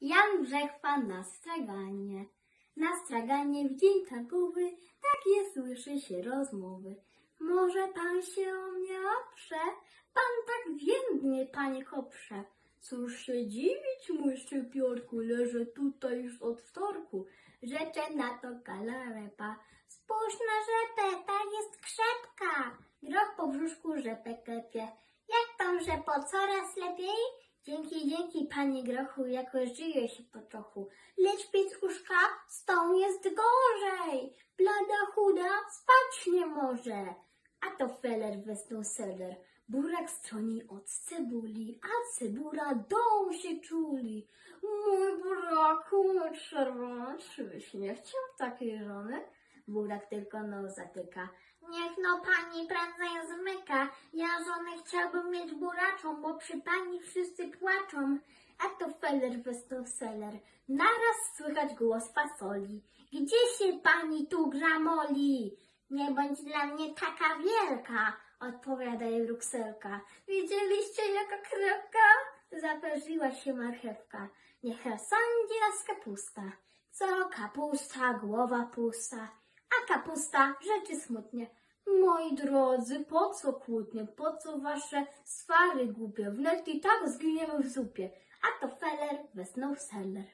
Jan Brzechwa na straganie. Na straganie w dzień targowy takie słyszy się rozmowy. Może pan się o mnie oprze? Pan tak więdnie, panie koprze. Cóż się dziwić, mój szczypiorku, leżę tutaj już od wtorku. Rzeczę na to galarepa. Spójrz na rzepę, ta jest krzepka. Groch po brzuszku rzepę klepie. Jak tam rzepo, coraz lepiej? Dzięki, dzięki, panie grochu, jakoś żyje się po trochu. Lecz piecuszka, z tą jest gorzej. Blada chuda, spać nie może. A to feller wesnął seder. Burak stroni od cebuli, a cebula dąży czuli. Mój buraku, mój czerwony, czybyś nie chciał takiej żony? Burak tylko nos zatyka. Niech no pani prędzej zmyka. Chciałbym mieć buraczą, bo przy pani wszyscy płaczą. A to feller westał seller. Naraz słychać głos fasoli. Gdzie się pani tu gramoli? Nie bądź dla mnie taka wielka, odpowiada jej brukselka. Widzieliście jaka krewka? Zaperzyła się marchewka. Niech sądzi nas kapusta. Co kapusta, głowa pusta. A kapusta rzeczy smutnie. Moi drodzy, po co kłótnie, po co wasze swary głupie? Wnet i tak zginiemy w zupie. A to feller wesnął seller.